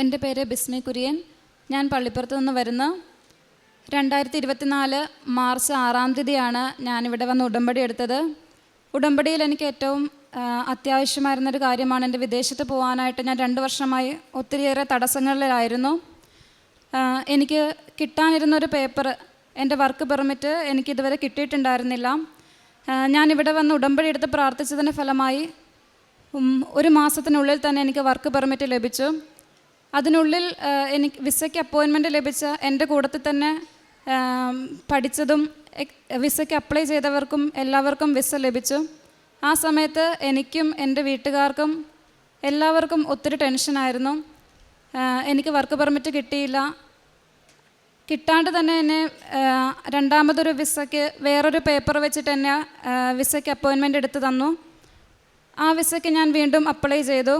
എന്റെ പേര് ബിസ്മി കുര്യൻ. ഞാൻ പള്ളിപ്പുറത്ത് നിന്ന് വരുന്ന രണ്ടായിരത്തി ഇരുപത്തിനാല് മാർച്ച് ആറാം തീയതിയാണ് ഞാനിവിടെ വന്ന് ഉടമ്പടി എടുത്തത്. ഉടമ്പടിയിൽ എനിക്ക് ഏറ്റവും അത്യാവശ്യമായിരുന്നൊരു കാര്യമാണ് എന്റെ വിദേശത്ത് പോകാനായിട്ട് ഞാൻ രണ്ട് വർഷമായി ഒത്തിരിയേറെ തടസ്സങ്ങളിലായിരുന്നു. എനിക്ക് കിട്ടാനിരുന്നൊരു പേപ്പർ എന്റെ വർക്ക് പെർമിറ്റ് എനിക്കിതുവരെ കിട്ടിയിട്ടുണ്ടായിരുന്നില്ല. ഞാനിവിടെ വന്ന് ഉടമ്പടി എടുത്ത് പ്രാർത്ഥിച്ചതിന്റെ ഫലമായി ഒരു മാസത്തിനുള്ളിൽ തന്നെ എനിക്ക് വർക്ക് പെർമിറ്റ് ലഭിച്ചു. അതിനുള്ളിൽ എനിക്ക് വിസയ്ക്ക് അപ്പോയിൻമെന്റ് ലഭിച്ച എന്റെ കൂട്ടത്തിൽ തന്നെ പഠിച്ചതും വിസയ്ക്ക് അപ്ലൈ ചെയ്തവർക്കും എല്ലാവർക്കും വിസ ലഭിച്ചു. ആ സമയത്ത് എനിക്കും എന്റെ വീട്ടുകാർക്കും എല്ലാവർക്കും ഒത്തിരി ടെൻഷനായിരുന്നു എനിക്ക് വർക്ക് പെർമിറ്റ് കിട്ടിയില്ല. കിട്ടാണ്ട് തന്നെ എന്നെ രണ്ടാമതൊരു വിസയ്ക്ക് വേറൊരു പേപ്പർ വെച്ചിട്ട് എന്നെ വിസയ്ക്ക് അപ്പോയിൻമെന്റ് എടുത്ത് തന്നു. ആ വിസയ്ക്ക് ഞാൻ വീണ്ടും അപ്ലൈ ചെയ്തു.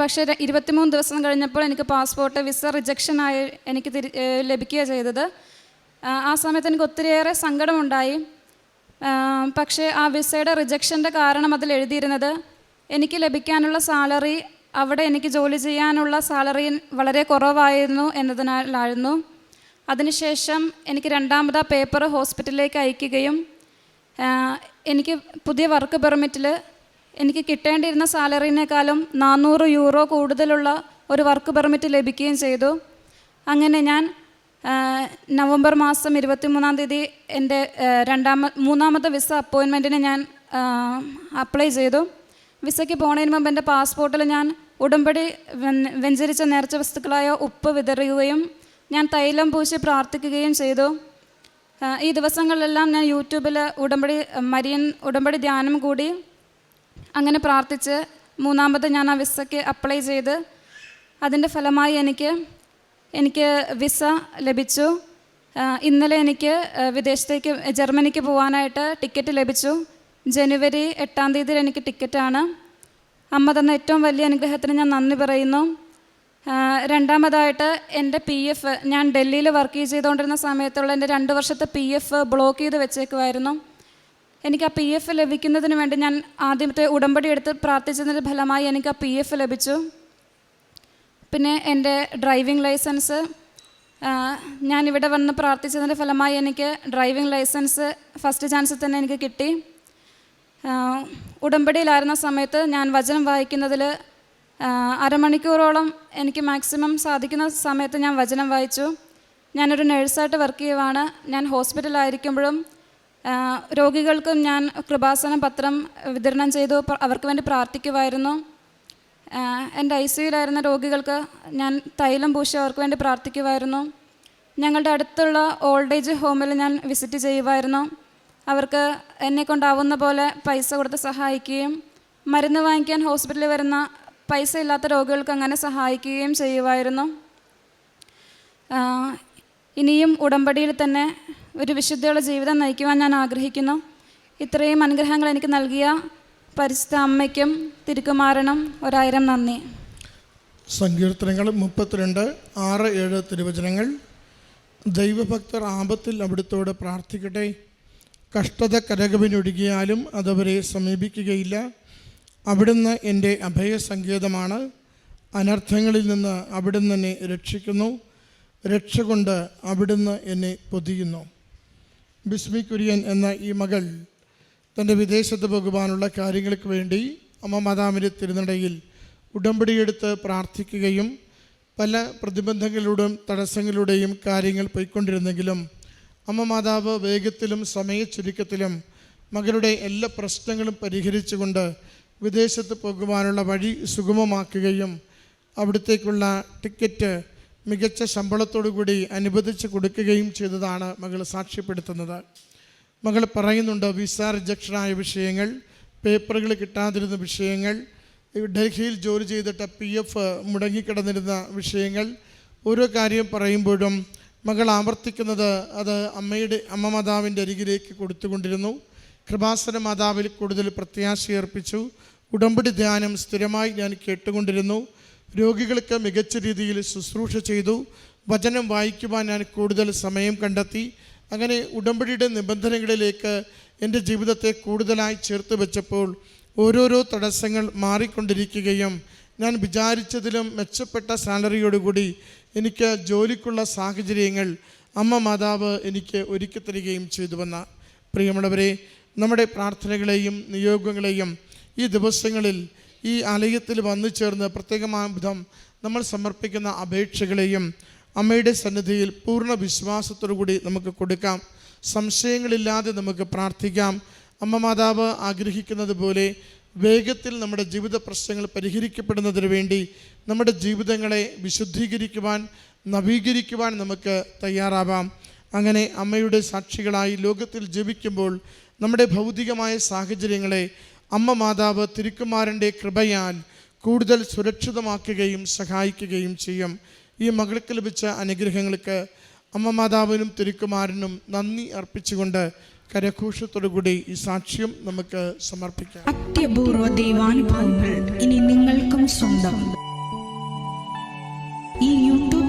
പക്ഷേ ഇരുപത്തിമൂന്ന് ദിവസം കഴിഞ്ഞപ്പോൾ എനിക്ക് പാസ്പോർട്ട് വിസ റിജക്ഷനായി എനിക്ക് തിരി ലഭിക്കുക ചെയ്തത്. ആ, സമയത്ത് എനിക്ക് ഒത്തിരിയേറെ സങ്കടമുണ്ടായി. പക്ഷേ ആ വിസയുടെ റിജക്ഷന്റെ കാരണം അതിൽ എഴുതിയിരുന്നത് എനിക്ക് ലഭിക്കാനുള്ള സാലറി അവിടെ എനിക്ക് ജോലി ചെയ്യാനുള്ള സാലറി വളരെ കുറവായിരുന്നു എന്നതിനാലായിരുന്നു. അതിനുശേഷം എനിക്ക് രണ്ടാമത് ആ പേപ്പർ ഹോസ്പിറ്റലിലേക്ക് അയക്കുകയും എനിക്ക് പുതിയ വർക്ക് പെർമിറ്റിൽ എനിക്ക് കിട്ടേണ്ടിയിരുന്ന സാലറിനേക്കാളും നാനൂറ് യൂറോ കൂടുതലുള്ള ഒരു വർക്ക് പെർമിറ്റ് ലഭിക്കുകയും ചെയ്തു. അങ്ങനെ ഞാൻ നവംബർ മാസം ഇരുപത്തിമൂന്നാം തീയതി എന്റെ രണ്ടാമ മൂന്നാമത്തെ വിസ അപ്പോയിൻമെന്റിന് ഞാൻ അപ്ലൈ ചെയ്തു. വിസയ്ക്ക് പോണതിന് മുമ്പ് എന്റെ പാസ്പോർട്ടിൽ ഞാൻ ഉടമ്പടി വെഞ്ചരിച്ച നേർച്ച വസ്തുക്കളായ ഉപ്പ് വിതറുകയും ഞാൻ തൈലം പൂശി പ്രാർത്ഥിക്കുകയും ചെയ്തു. ഈ ദിവസങ്ങളിലെല്ലാം ഞാൻ യൂട്യൂബിൽ ഉടമ്പടി മരിയൻ ഉടമ്പടി ധ്യാനം കൂടി അങ്ങനെ പ്രാർത്ഥിച്ച് മൂന്നാമത് ഞാൻ ആ വിസയ്ക്ക് അപ്ലൈ ചെയ്ത് അതിന്റെ ഫലമായി എനിക്ക് എനിക്ക് വിസ ലഭിച്ചു. ഇന്നലെ എനിക്ക് വിദേശത്തേക്ക് ജർമ്മനിക്ക് പോകാനായിട്ട് ടിക്കറ്റ് ലഭിച്ചു. ജനുവരി എട്ടാം തീയതി എനിക്ക് ടിക്കറ്റാണ്. അമ്മ തന്ന ഏറ്റവും വലിയ അനുഗ്രഹത്തിന് ഞാൻ നന്ദി പറയുന്നു. രണ്ടാമതായിട്ട് എന്റെ പി എഫ് ഞാൻ ഡൽഹിയിൽ വർക്ക് ചെയ്തുകൊണ്ടിരുന്ന സമയത്തുള്ള എന്റെ രണ്ട് വർഷത്തെ പി എഫ് ബ്ലോക്ക് ചെയ്ത് വെച്ചേക്കുമായിരുന്നു എനിക്ക് ആ പി എഫ് ലഭിക്കുന്നതിന് വേണ്ടി ഞാൻ ആദ്യത്തെ ഉടമ്പടി എടുത്ത് പ്രാർത്ഥിച്ചതിന്റെ ഫലമായി എനിക്ക് ആ പി എഫ് ലഭിച്ചു. പിന്നെ എന്റെ ഡ്രൈവിംഗ് ലൈസൻസ് ഞാൻ ഇവിടെ വന്ന് പ്രാർത്ഥിച്ചതിന്റെ ഫലമായി എനിക്ക് ഡ്രൈവിംഗ് ലൈസൻസ് ഫസ്റ്റ് ചാൻസിൽ തന്നെ എനിക്ക് കിട്ടി. ഉടമ്പടിയിലായിരുന്ന സമയത്ത് ഞാൻ വചനം വായിക്കുന്നതിൽ അരമണിക്കൂറോളം എനിക്ക് മാക്സിമം സാധിക്കുന്ന സമയത്ത് ഞാൻ വചനം വായിച്ചു. ഞാനൊരു നഴ്സായിട്ട് വർക്ക് ചെയ്യുവാണ്. ഞാൻ ഹോസ്പിറ്റലായിരിക്കുമ്പോഴും രോഗികൾക്കും ഞാൻ കൃപാസന പത്രം വിതരണം ചെയ്തു അവർക്ക് വേണ്ടി പ്രാർത്ഥിക്കുമായിരുന്നു എന്റെ ഐ സിയിലായിരുന്ന രോഗികൾക്ക് ഞാൻ തൈലം പൂശി അവർക്ക് വേണ്ടി പ്രാർത്ഥിക്കുമായിരുന്നു ഞങ്ങളുടെ അടുത്തുള്ള ഓൾഡ് ഏജ് ഹോമിൽ ഞാൻ വിസിറ്റ് ചെയ്യുമായിരുന്നു അവർക്ക് എന്നെ കൊണ്ടാവുന്ന പോലെ പൈസ കൊടുത്ത് സഹായിക്കുകയും മരുന്ന് വാങ്ങിക്കാൻ ഹോസ്പിറ്റലിൽ വരുന്ന പൈസ ഇല്ലാത്ത രോഗികൾക്ക് അങ്ങനെ സഹായിക്കുകയും ചെയ്യുമായിരുന്നു ഇനിയും ഉടമ്പടിയിൽ തന്നെ ഒരു വിശുദ്ധിയുള്ള ജീവിതം നയിക്കുവാൻ ഞാൻ ആഗ്രഹിക്കുന്നു. ഇത്രയും അനുഗ്രഹങ്ങൾ എനിക്ക് നൽകിയ പരിശുദ്ധ അമ്മയ്ക്കും തിരുക്കുമാരനും ഒരായിരം നന്ദി. സങ്കീർത്തനങ്ങൾ മുപ്പത്തിരണ്ട് ആറ് ഏഴ് തിരുവചനങ്ങൾ. ദൈവഭക്തർ ആപത്തിൽ അവിടുത്തോട് പ്രാർത്ഥിക്കട്ടെ. കഷ്ടത കരകവിനൊഴുകിയാലും അതവരെ സമീപിക്കുകയില്ല. അവിടുന്ന് എന്റെ അഭയസങ്കേതമാണ്. അനർത്ഥങ്ങളിൽ നിന്ന് അവിടുന്ന് എന്നെ രക്ഷിക്കുന്നു. രക്ഷ കൊണ്ട് അവിടുന്ന് എന്നെ പൊതിയുന്നു. ബിസ്മി കുര്യൻ എന്ന ഈ മകൾ തന്റെ വിദേശത്ത് പോകുവാനുള്ള കാര്യങ്ങൾക്ക് വേണ്ടി അമ്മ മാതാവിന്റെ തിരുനടയിൽ ഉടമ്പടിയെടുത്ത് പ്രാർത്ഥിക്കുകയും പല പ്രതിബന്ധങ്ങളിലൂടെയും തടസ്സങ്ങളിലൂടെയും കാര്യങ്ങൾ പോയിക്കൊണ്ടിരുന്നെങ്കിലും അമ്മ മാതാവ് വേഗത്തിലും സമയച്ചുരുക്കത്തിലും മകളുടെ എല്ലാ പ്രശ്നങ്ങളും പരിഹരിച്ചുകൊണ്ട് വിദേശത്ത് പോകുവാനുള്ള വഴി സുഗമമാക്കുകയും അവിടത്തേക്കുള്ള ടിക്കറ്റ് മികച്ച ശമ്പളത്തോടു കൂടി അനുവദിച്ച് കൊടുക്കുകയും ചെയ്തതാണ് മകൾ സാക്ഷ്യപ്പെടുത്തുന്നത്. മകൾ പറയുന്നുണ്ട് വിസ റിജക്ഷനായ വിഷയങ്ങൾ പേപ്പറുകൾ കിട്ടാതിരുന്ന വിഷയങ്ങൾ ഡൽഹിയിൽ ജോലി ചെയ്തിട്ട് പി എഫ് മുടങ്ങിക്കിടന്നിരുന്ന വിഷയങ്ങൾ ഓരോ കാര്യം പറയുമ്പോഴും മകൾ ആവർത്തിക്കുന്നത് അത് അമ്മയുടെ അമ്മ മാതാവിന്റെ അരികിലേക്ക് കൊടുത്തുകൊണ്ടിരുന്നു. കൃപാസന മാതാവിൽ കൂടുതൽ പ്രത്യാശയർപ്പിച്ചു. ഉടമ്പടി ധ്യാനം സ്ഥിരമായി ഞാൻ കേട്ടുകൊണ്ടിരുന്നു. രോഗികൾക്ക് മികച്ച രീതിയിൽ ശുശ്രൂഷ ചെയ്തു. വചനം വായിക്കുവാൻ ഞാൻ കൂടുതൽ സമയം കണ്ടെത്തി. അങ്ങനെ ഉടമ്പടിയുടെ നിബന്ധനകളിലേക്ക് എന്റെ ജീവിതത്തെ കൂടുതലായി ചേർത്ത് വെച്ചപ്പോൾ ഓരോരോ തടസ്സങ്ങൾ മാറിക്കൊണ്ടിരിക്കുകയും ഞാൻ വിചാരിച്ചതിലും മെച്ചപ്പെട്ട സാലറിയോടുകൂടി എനിക്ക് ജോലിക്കുള്ള സാഹചര്യങ്ങൾ അമ്മ മാതാവ് എനിക്ക് ഒരുക്കി തരികയും ചെയ്തുവെന്ന പ്രിയമുള്ളവരെ നമ്മുടെ പ്രാർത്ഥനകളെയും നിയോഗങ്ങളെയും ഈ ദിവസങ്ങളിൽ ഈ ആലയത്തിൽ വന്നു ചേർന്ന് പ്രത്യേകമായ വിധം നമ്മൾ സമർപ്പിക്കുന്ന അപേക്ഷകളെയും അമ്മയുടെ സന്നിധിയിൽ പൂർണ വിശ്വാസത്തോടു കൂടി നമുക്ക് കൊടുക്കാം. സംശയങ്ങളില്ലാതെ നമുക്ക് പ്രാർത്ഥിക്കാം. അമ്മ മാതാവ് ആഗ്രഹിക്കുന്നത് പോലെ വേഗത്തിൽ നമ്മുടെ ജീവിത പ്രശ്നങ്ങൾ പരിഹരിക്കപ്പെടുന്നതിന് വേണ്ടി നമ്മുടെ ജീവിതങ്ങളെ വിശുദ്ധീകരിക്കുവാൻ നവീകരിക്കുവാൻ നമുക്ക് തയ്യാറാവാം. അങ്ങനെ അമ്മയുടെ സാക്ഷികളായി ലോകത്തിൽ ജീവിക്കുമ്പോൾ നമ്മുടെ ഭൗതികമായ സാഹചര്യങ്ങളെ അമ്മ മാതാവ് തിരുക്കുമാരന്റെ കൃപയാൽ കൂടുതൽ സുരക്ഷിതമാക്കുകയും സഹായിക്കുകയും ചെയ്യും. ഈ മകൾക്ക് ലഭിച്ച അനുഗ്രഹങ്ങൾക്ക് അമ്മ മാതാവിനും തിരുക്കുമാരനും നന്ദി അർപ്പിച്ചുകൊണ്ട് കരഘോഷത്തോടുകൂടി ഈ സാക്ഷ്യം നമുക്ക് സമർപ്പിക്കാം. അത്യപൂർവ ദൈവാനുഭവങ്ങൾ ഇനി നിങ്ങൾക്കും സ്വന്തം.